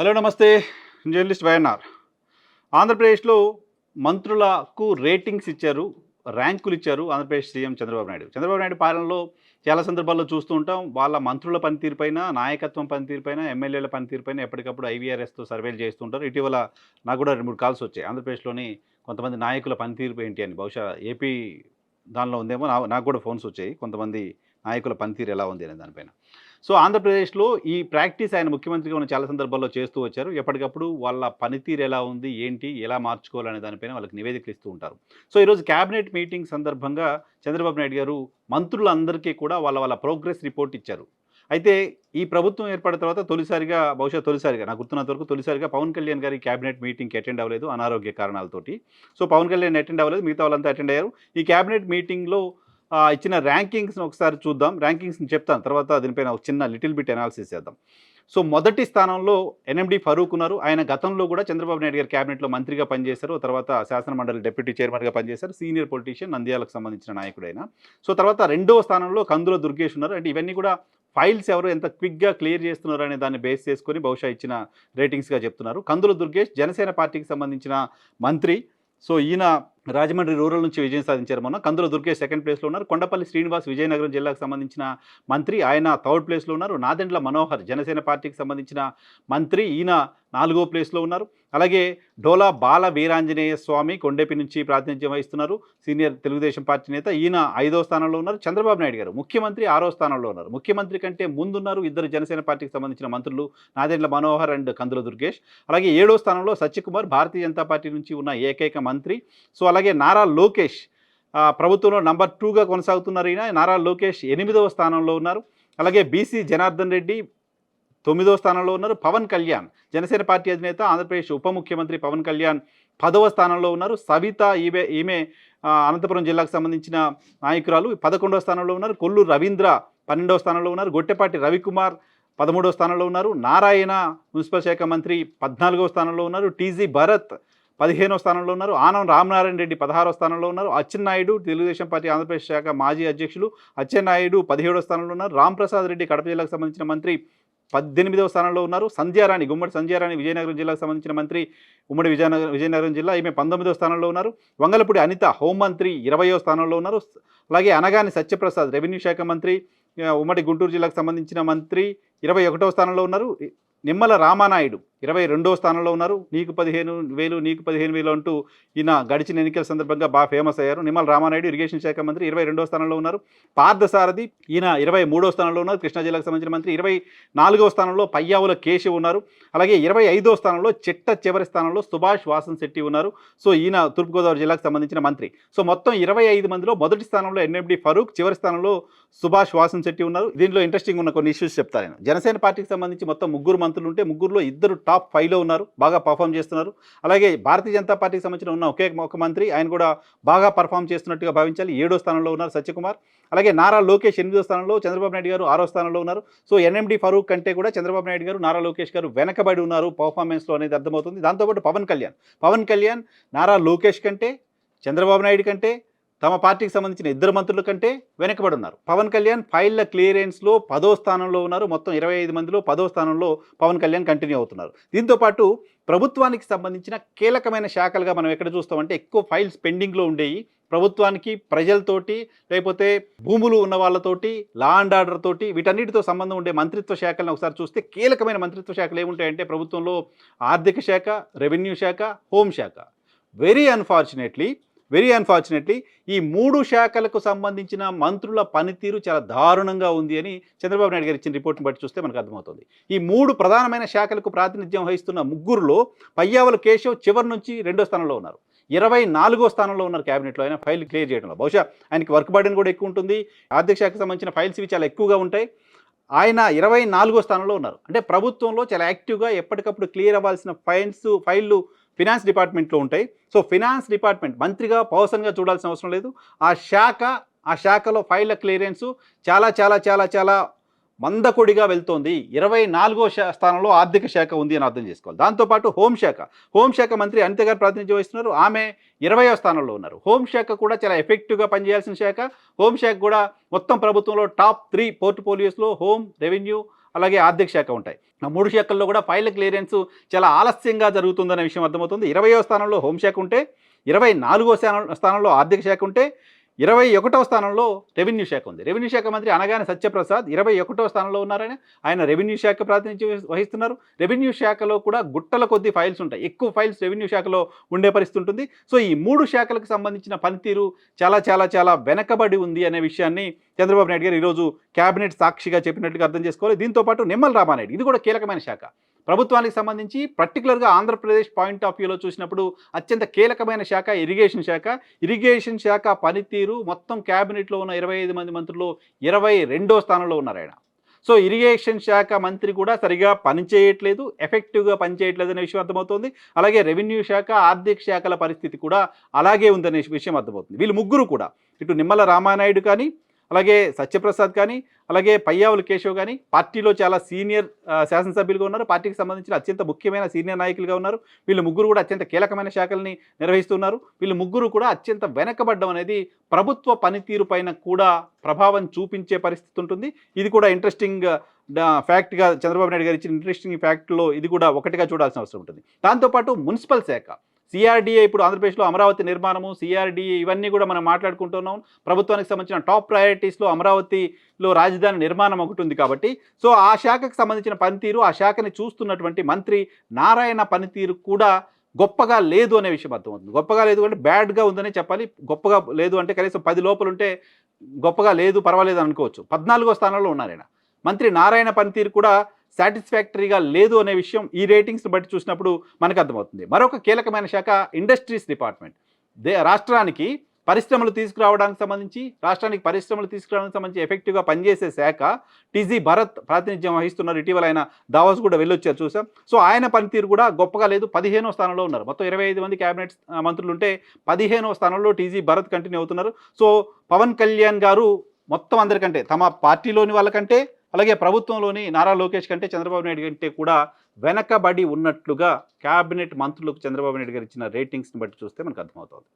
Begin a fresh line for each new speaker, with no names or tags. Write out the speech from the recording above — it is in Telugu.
హలో నమస్తే. Journalist YNR. ఆంధ్రప్రదేశ్లో మంత్రులకు రేటింగ్స్ ఇచ్చారు ర్యాంకులు ఇచ్చారు ఆంధ్రప్రదేశ్ సీఎం చంద్రబాబు నాయుడు. చంద్రబాబు నాయుడు పాలనలో చాలా సందర్భాల్లో చూస్తూ ఉంటాం. వాళ్ళ మంత్రుల పనితీరుపైన నాయకత్వం పనితీరుపైన ఎమ్మెల్యేల పనితీరుపైన ఎప్పటికప్పుడు ఐవీఆర్ఎస్తో సర్వేలు చేస్తుంటారు ఇటీవల నాకు కూడా రెండు మూడు కాల్స్ వచ్చాయి. ఆంధ్రప్రదేశ్లోని కొంతమంది నాయకుల పనితీరు ఏంటి అని. బహుశా ఏపీ దానిలో ఉందేమో నా నాకు కూడా ఫోన్స్ వచ్చాయి. కొంతమంది నాయకుల పనితీరు ఎలా ఉంది అనే దానిపైన. సో ఆంధ్రప్రదేశ్లో ఈ ప్రాక్టీస్ ఆయన ముఖ్యమంత్రిగా ఉన్న చాలా సందర్భాల్లో చేస్తూ వచ్చారు. ఎప్పటికప్పుడు వాళ్ళ పనితీరు ఎలా ఉంది ఏంటి ఎలా మార్చుకోవాలనే దానిపైన వాళ్ళకి నివేదికలు ఇస్తూ ఉంటారు. సో ఈరోజు క్యాబినెట్ మీటింగ్ సందర్భంగా చంద్రబాబు నాయుడు గారు మంత్రులందరికీ కూడా వాళ్ళ వాళ్ళ ప్రోగ్రెస్ రిపోర్ట్ ఇచ్చారు. అయితే ఈ ప్రభుత్వం ఏర్పడిన తర్వాత తొలిసారిగా బహుశా తొలిసారిగా నాకు గుర్తున్నంత వరకు తొలిసారిగా పవన్ కళ్యాణ్ గారి క్యాబినెట్ మీటింగ్కి అటెండ్ అవ్వలేదు అనారోగ్య కారణాలతోటి. సో పవన్ కళ్యాణ్ అటెండ్ అవ్వలేదు మిగతా వాళ్ళంతా అటెండ్ అయ్యారు. ఈ క్యాబినెట్ మీటింగ్లో ఇచ్చిన ర్యాంకింగ్స్ని ఒకసారి చూద్దాం. ర్యాంకింగ్స్ని చెప్తాను. తర్వాత దీనిపైన ఒక చిన్న లిటిల్ బిట్ అనాలిసిస్ చేద్దాం. సో మొదటి స్థానంలో ఎన్ఎండి ఫరూక్ ఉన్నారు. ఆయన గతంలో కూడా చంద్రబాబు నాయుడు గారి క్యాబినెట్లో మంత్రిగా పనిచేశారు. తర్వాత శాసనమండలి డెప్యూటీ డిప్యూటీ చైర్మన్గా పనిచేశారు. సీనియర్ పొలిటీషియన్ నంద్యాలకు సంబంధించిన నాయకుడైన సో తర్వాత రెండవ స్థానంలో కందుల దుర్గేష్ ఉన్నారు. అంటే ఇవన్నీ కూడా ఫైల్స్ ఎవరు ఎంత క్విక్గా క్లియర్ చేస్తున్నారు అనే దాన్ని బేస్ చేసుకొని బహుశా ఇచ్చిన రేటింగ్స్గా చెప్తున్నారు. కందుల దుర్గేష్ జనసేన పార్టీకి సంబంధించిన మంత్రి. సో ఈయన రాజమండ్రి రూరల్ నుంచి విజయం సాధించారు మొన్న. కందుల దుర్గేష్ సెకండ్ ప్లేస్లో ఉన్నారు. కొండపల్లి శ్రీనివాస్ విజయనగరం జిల్లాకు సంబంధించిన మంత్రి ఆయన థర్డ్ ప్లేస్లో ఉన్నారు. నాదెండ్ల మనోహర్ జనసేన పార్టీకి సంబంధించిన మంత్రి ఈయన నాలుగో ప్లేస్లో ఉన్నారు. అలాగే డోలా బాల వీరాంజనేయ స్వామి కొండేపి నుంచి ప్రాతినిధ్యం వహిస్తున్నారు. సీనియర్ తెలుగుదేశం పార్టీ నేత ఈయన ఐదో స్థానంలో ఉన్నారు. చంద్రబాబు నాయుడు గారు ముఖ్యమంత్రి ఆరో స్థానంలో ఉన్నారు. ముఖ్యమంత్రి కంటే ముందున్నారు ఇద్దరు జనసేన పార్టీకి సంబంధించిన మంత్రులు నాదెండ్ల మనోహర్ అండ్ కందుల దుర్గేష్. అలాగే ఏడో స్థానంలో సత్యకుమార్ భారతీయ జనతా పార్టీ నుంచి ఉన్న ఏకైక మంత్రి. సో అలాగే అలాగే నారా లోకేష్ ప్రభుత్వంలో నంబర్ టూగా కొనసాగుతున్నారు ఈయన. నారా లోకేష్ ఎనిమిదవ స్థానంలో ఉన్నారు. అలాగే బీసీ జనార్దన్ రెడ్డి తొమ్మిదవ స్థానంలో ఉన్నారు. పవన్ కళ్యాణ్ జనసేన పార్టీ అధినేత ఆంధ్రప్రదేశ్ ఉప ముఖ్యమంత్రి పవన్ కళ్యాణ్ పదవ స్థానంలో ఉన్నారు. సవిత ఈమె ఈమె అనంతపురం జిల్లాకు సంబంధించిన నాయకురాలు పదకొండవ స్థానంలో ఉన్నారు. కొల్లు రవీంద్ర పన్నెండవ స్థానంలో ఉన్నారు. గొట్టెపాటి రవికుమార్ పదమూడవ స్థానంలో ఉన్నారు. నారాయణ మున్సిపల్ శాఖ మంత్రి పద్నాలుగవ స్థానంలో ఉన్నారు. టీజీ భరత్ పదిహేనో స్థానంలో ఉన్నారు. ఆనం రామనారాయణ రెడ్డి పదహారవ స్థానంలో ఉన్నారు. అచ్చెన్నాయుడు తెలుగుదేశం పార్టీ ఆంధ్రప్రదేశ్ శాఖ మాజీ అధ్యక్షులు. అచ్చెన్నాయుడు పదిహేడవ స్థానంలో ఉన్నారు. రాంప్రసాద్ రెడ్డి కడప జిల్లాకు సంబంధించిన మంత్రి పద్దెనిమిదవ స్థానంలో ఉన్నారు. సంధ్యారాణి గుమ్మడి సంధ్యారాణి విజయనగరం జిల్లాకు సంబంధించిన మంత్రి ఉమ్మడి విజయనగరం విజయనగరం జిల్లా ఈమె పంతొమ్మిదవ స్థానంలో ఉన్నారు. వంగలపూడి అనిత హోంమంత్రి ఇరవయో స్థానంలో ఉన్నారు. అలాగే అనగాని సత్యప్రసాద్ రెవెన్యూ శాఖ మంత్రి ఉమ్మడి గుంటూరు జిల్లాకు సంబంధించిన మంత్రి ఇరవై ఒకటవ స్థానంలో ఉన్నారు. నిమ్మల రామానాయుడు ఇరవై రెండవ స్థానంలో ఉన్నారు. నీకు పదిహేను వేలు నీకు పదిహేను వేలు అంటూ ఈయన గడిచిన ఎన్నికల సందర్భంగా బాగా ఫేమస్ అయ్యారు. నిమ్మల రామానాయుడు ఇరిగేషన్ శాఖ మంత్రి ఇరవై రెండవ స్థానంలో ఉన్నారు. పార్థసారథి ఈయన ఇరవై మూడో స్థానంలో ఉన్నారు. కృష్ణా జిల్లాకు సంబంధించిన మంత్రి ఇరవై నాలుగో స్థానంలో పయ్యావుల కేశవ్ ఉన్నారు. అలాగే ఇరవై ఐదో స్థానంలో చిట్ట చివరి స్థానంలో సుభాష్ వాసన్ శెట్టి ఉన్నారు. సో ఈయన తూర్పుగోదావరి జిల్లాకు సంబంధించిన మంత్రి. సో మొత్తం ఇరవై ఐదు మందిలో మొదటి స్థానంలో ఎన్ఎండి ఫరూక్ చివరి స్థానంలో సుభాష్ వాసన్ శెట్టి ఉన్నారు. దీనిలో ఇంట్రెస్టింగ్ ఉన్న కొన్ని ఇష్యూస్ చెప్తాను నేను. జనసేన పార్టీకి సంబంధించి మొత్తం ముగ్గురు మంత్రులు ఉంటే ముగ్గురులో ఇద్దరు టాప్ ఫైవ్లో ఉన్నారు బాగా పర్ఫామ్ చేస్తున్నారు. అలాగే భారతీయ జనతా పార్టీకి సంబంధించిన ఉన్న ఒకే ఒక మంత్రి ఆయన కూడా బాగా పర్ఫామ్ చేస్తున్నట్టుగా భావించాలి. ఏడో స్థానంలో ఉన్నారు సత్యకుమార్ అలాగే నారా లోకేష్ ఎనిమిదో స్థానంలో చంద్రబాబు నాయుడు గారు ఆరో స్థానంలో ఉన్నారు. సో ఎన్ఎండి ఫరూక్ కంటే కూడా చంద్రబాబు నాయుడు గారు నారా లోకేష్ గారు వెనకబడి ఉన్నారు పర్ఫార్మెన్స్లో అనేది అర్థమవుతుంది. దాంతోపాటు పవన్ కళ్యాణ్. పవన్ కళ్యాణ్ నారా లోకేష్ కంటే చంద్రబాబు నాయుడు కంటే తమ పార్టీకి సంబంధించిన ఇద్దరు మంత్రుల కంటే వెనకబడి ఉన్నారు పవన్ కళ్యాణ్ ఫైళ్ళ క్లియరెన్స్లో పదో స్థానంలో ఉన్నారు. మొత్తం ఇరవై ఐదు మందిలో పదో స్థానంలో పవన్ కళ్యాణ్ కంటిన్యూ అవుతున్నారు. దీంతోపాటు ప్రభుత్వానికి సంబంధించిన కీలకమైన శాఖలుగా మనం ఎక్కడ చూస్తామంటే ఎక్కువ ఫైల్స్ పెండింగ్లో ఉండేవి. ప్రభుత్వానికి ప్రజలతోటి లేకపోతే భూములు ఉన్న వాళ్ళతోటి లా అండ్ ఆర్డర్ తోటి వీటన్నిటితో సంబంధం ఉండే మంత్రిత్వ శాఖలను ఒకసారి చూస్తే కీలకమైన మంత్రిత్వ శాఖలు ఏముంటాయంటే ప్రభుత్వంలో ఆర్థిక శాఖ రెవెన్యూ శాఖ హోంశాఖ వెరీ అన్ఫార్చునేట్లీ వెరీ అన్ఫార్చునేట్లీ ఈ మూడు శాఖలకు సంబంధించిన మంత్రుల పనితీరు చాలా దారుణంగా ఉంది అని చంద్రబాబు నాయుడు గారు ఇచ్చిన రిపోర్ట్ని బట్టి చూస్తే మనకు అర్థమవుతుంది. ఈ మూడు ప్రధానమైన శాఖలకు ప్రాతినిధ్యం వహిస్తున్న ముగ్గురులో పయ్యావల కేశవ్ చివరి నుంచి రెండో స్థానంలో ఉన్నారు. ఇరవై నాలుగో స్థానంలో ఉన్నారు క్యాబినెట్లో. ఆయన ఫైల్ క్లియర్ చేయడంలో. బహుశా ఆయనకి వర్క్ బర్డెన్ కూడా ఎక్కువ ఉంటుంది. ఆర్థిక శాఖకు సంబంధించిన ఫైల్స్ ఇవి చాలా ఎక్కువగా ఉంటాయి. ఆయన ఇరవై నాలుగో స్థానంలో ఉన్నారు. అంటే ప్రభుత్వంలో చాలా యాక్టివ్గా ఎప్పటికప్పుడు క్లియర్ అవ్వాల్సిన ఫైల్స్ ఫైళ్ళు ఫినాన్స్ డిపార్ట్మెంట్లో ఉంటాయి. సో ఫినాన్స్ డిపార్ట్మెంట్ మంత్రిగా పర్సన్గా చూడాల్సిన అవసరం లేదు. ఆ శాఖ ఆ శాఖలో ఫైళ్ళ క్లియరెన్సు చాలా చాలా చాలా చాలా మందకొడిగా వెళ్తోంది. ఇరవై నాలుగో శా స్థానంలో ఆర్థిక శాఖ ఉంది అని అర్థం చేసుకోవాలి. దాంతోపాటు హోంశాఖ హోంశాఖ మంత్రి అనిత గారు ప్రాతినిధ్యం వహిస్తున్నారు. ఆమె ఇరవయో స్థానంలో ఉన్నారు. హోంశాఖ కూడా చాలా ఎఫెక్టివ్గా పనిచేయాల్సిన శాఖ. హోంశాఖ కూడా మొత్తం ప్రభుత్వంలో టాప్ త్రీ పోర్ట్ఫోలియోస్లో హోమ్ రెవెన్యూ అలాగే ఆర్థిక శాఖ ఉంటాయి. ఆ మూడు శాఖల్లో కూడా ఫైల్ క్లియరెన్స్ చాలా ఆలస్యంగా జరుగుతుందనే విషయం అర్థమవుతుంది. ఇరవయో స్థానంలో హోంశాఖ ఉంటే ఇరవై నాలుగో స్థానంలో ఆర్థిక శాఖ ఉంటే ఇరవై ఒకటవ స్థానంలో రెవెన్యూ శాఖ ఉంది. రెవెన్యూ శాఖ మంత్రి అనగానే సత్యప్రసాద్ ఇరవై ఒకటో స్థానంలో ఉన్నారని ఆయన రెవెన్యూ శాఖ ప్రాతినిధ్యం వహిస్తున్నారు. రెవెన్యూ శాఖలో కూడా గుట్టల కొద్ది ఫైల్స్ ఉంటాయి. ఎక్కువ ఫైల్స్ రెవెన్యూ శాఖలో ఉండే పరిస్థితి ఉంటుంది. సో ఈ మూడు శాఖలకు సంబంధించిన పనితీరు చాలా చాలా చాలా వెనకబడి ఉంది అనే విషయాన్ని చంద్రబాబు నాయుడు గారు ఈరోజు కేబినెట్ సాక్షిగా చెప్పినట్టుగా అర్థం చేసుకోవాలి. దీంతో పాటు నిమ్మల రామానాయుడు ఇది కూడా కీలకమైన శాఖ. ప్రభుత్వానికి సంబంధించి పర్టికులర్గా ఆంధ్రప్రదేశ్ పాయింట్ ఆఫ్ వ్యూలో చూసినప్పుడు అత్యంత కీలకమైన శాఖ ఇరిగేషన్ శాఖ. ఇరిగేషన్ శాఖ పనితీరు మొత్తం క్యాబినెట్లో ఉన్న ఇరవై ఐదు మంది మంత్రులు ఇరవై రెండో స్థానంలో ఉన్నారు ఆయన. సో ఇరిగేషన్ శాఖ మంత్రి కూడా సరిగా పనిచేయట్లేదు ఎఫెక్టివ్గా పనిచేయట్లేదు అనే విషయం అర్థమవుతుంది. అలాగే రెవెన్యూ శాఖ ఆర్థిక శాఖల పరిస్థితి కూడా అలాగే ఉందనే విషయం అర్థమవుతుంది. వీళ్ళు ముగ్గురు కూడా. ఇటు నిమ్మల రామానాయుడు కానీ అలాగే సత్యప్రసాద్ కానీ అలాగే పయ్యావుల కేశవ్ కానీ పార్టీలో చాలా సీనియర్ శాసనసభ్యులుగా ఉన్నారు. పార్టీకి సంబంధించిన అత్యంత ముఖ్యమైన సీనియర్ నాయకులుగా ఉన్నారు. వీళ్ళు ముగ్గురు కూడా అత్యంత కీలకమైన శాఖల్ని నిర్వహిస్తున్నారు. వీళ్ళు ముగ్గురు కూడా అత్యంత వెనకబడ్డం అనేది ప్రభుత్వ పనితీరు పైన కూడా ప్రభావం చూపించే పరిస్థితి ఉంటుంది. ఇది కూడా ఇంట్రెస్టింగ్ ఫ్యాక్ట్గా చంద్రబాబు నాయుడు గారు ఇచ్చిన ఇంట్రెస్టింగ్ ఫ్యాక్ట్లో ఇది కూడా ఒకటిగా చూడాల్సిన అవసరం ఉంటుంది. దాంతోపాటు మున్సిపల్ శాఖ. సిఆర్డీఏ ఇప్పుడు ఆంధ్రప్రదేశ్లో అమరావతి నిర్మాణము సిఆర్డీఏ ఇవన్నీ కూడా మనం మాట్లాడుకుంటున్నాం. ప్రభుత్వానికి సంబంధించిన టాప్ ప్రయారిటీస్లో అమరావతిలో రాజధాని నిర్మాణం ఒకటి ఉంది కాబట్టి. సో ఆ శాఖకు సంబంధించిన పనితీరు ఆ శాఖని చూస్తున్నటువంటి మంత్రి నారాయణ పనితీరు కూడా గొప్పగా లేదు అనే విషయం అర్థమవుతుంది. గొప్పగా లేదు అంటే బ్యాడ్గా ఉందనే చెప్పాలి. గొప్పగా లేదు అంటే కనీసం పది లోపల ఉంటే గొప్పగా లేదు పర్వాలేదు అనుకోవచ్చు. పద్నాలుగో స్థానంలో ఉన్నారాయన మంత్రి నారాయణ పనితీరు కూడా సాటిస్ఫాక్టరీగా లేదు అనే విషయం ఈ రేటింగ్స్ బట్టి చూసినప్పుడు మనకు అర్థమవుతుంది. మరొక కీలకమైన శాఖ ఇండస్ట్రీస్ డిపార్ట్మెంట్. దే రాష్ట్రానికి పరిశ్రమలు తీసుకురావడానికి సంబంధించి రాష్ట్రానికి పరిశ్రమలు తీసుకురావడానికి సంబంధించి ఎఫెక్టివ్గా పనిచేసే శాఖ టీజీ భరత్ ప్రాతినిధ్యం వహిస్తున్నారు. ఇటీవల ఆయన దావాస్ కూడా వెళ్ళొచ్చారు చూసాం. సో ఆయన పనితీరు కూడా గొప్పగా లేదు. పదిహేనో స్థానంలో ఉన్నారు. మొత్తం ఇరవై ఐదు మంది క్యాబినెట్ మంత్రులు ఉంటే పదిహేనో స్థానంలో టీజీ భరత్ కంటిన్యూ అవుతున్నారు. సో పవన్ కళ్యాణ్ గారు మొత్తం అందరికంటే తమ పార్టీలోని వాళ్ళకంటే అలాగే ప్రభుత్వంలోని నారా లోకేష్ కంటే చంద్రబాబు నాయుడు కంటే కూడా వెనకబడి ఉన్నట్లుగా క్యాబినెట్ మంత్రులకు చంద్రబాబు నాయుడు గారు ఇచ్చిన రేటింగ్స్ని బట్టి చూస్తే మనకు అర్థమవుతుంది.